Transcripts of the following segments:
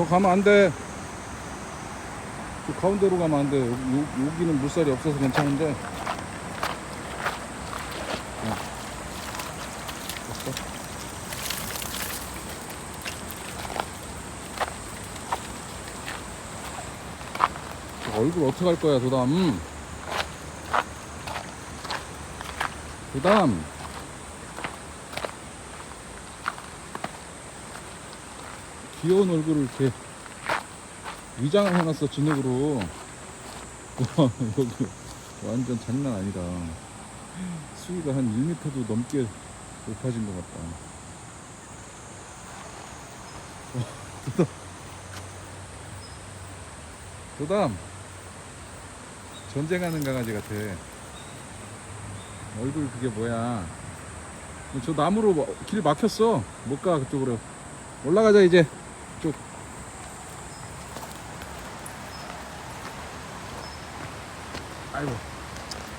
더 가면 안 돼. 저 가운데로 가면 안 돼. 여기, 요- 여기는 물살이 없어서 괜찮은데. 어. 저 얼굴 어떻게 할 거야, 도담? 도담. 귀여운 얼굴을 이렇게 위장을 해놨어 진흙으로. 와 여기 완전 장난 아니다. 수위가 한 1m도 넘게 높아진 것 같다. 와, 도담. 도담. 전쟁하는 강아지 같아. 얼굴 그게 뭐야? 저 나무로 뭐- 길 막혔어. 못 가 그쪽으로. 올라가자 이제 아이고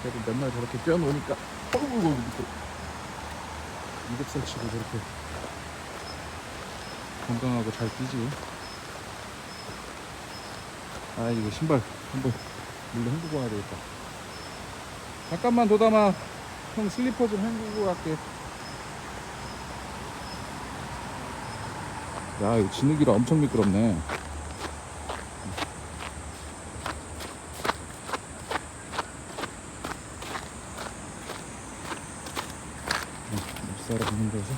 그래도 맨날 저렇게 뛰어노니까 어이구 밑에. 이급살 치고 저렇게 건강하고 잘 뛰지. 아 이거 신발 한번 물로 헹구고 와야 되겠다. 잠깐만 도담아 형 슬리퍼 좀 헹구고 갈게. 야 이거 진흙이라 엄청 미끄럽네 붙는 데서.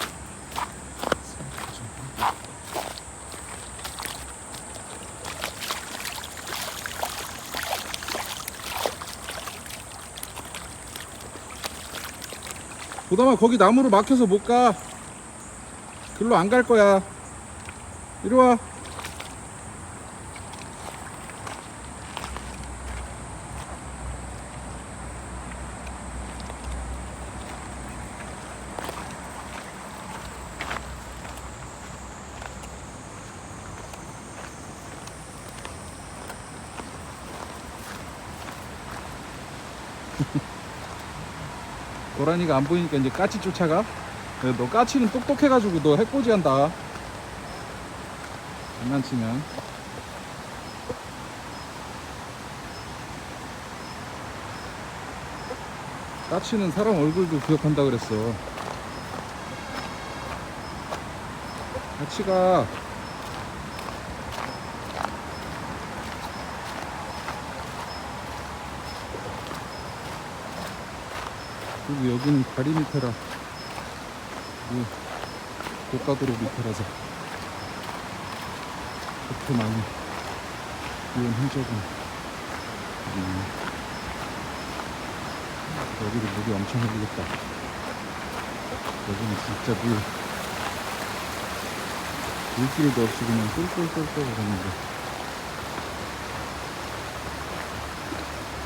보다마 거기 나무로 막혀서 못 가. 글로 안 갈 거야. 이리 와 고라니가 안 보이니까 이제 까치 쫓아가. 야, 너 까치는 똑똑해가지고 너 해코지 한다. 장난치면. 까치는 사람 얼굴도 기억한다 그랬어. 까치가 그리고 여기는 다리 밑에라. 이 고가도로 밑에라서. 그렇게 많이 비온 흔적은 음, 여기도 물이 엄청 흘리겠다. 여기는 진짜 물. 물길도 없이 그냥 꿀꿀꿀꿀 거리는데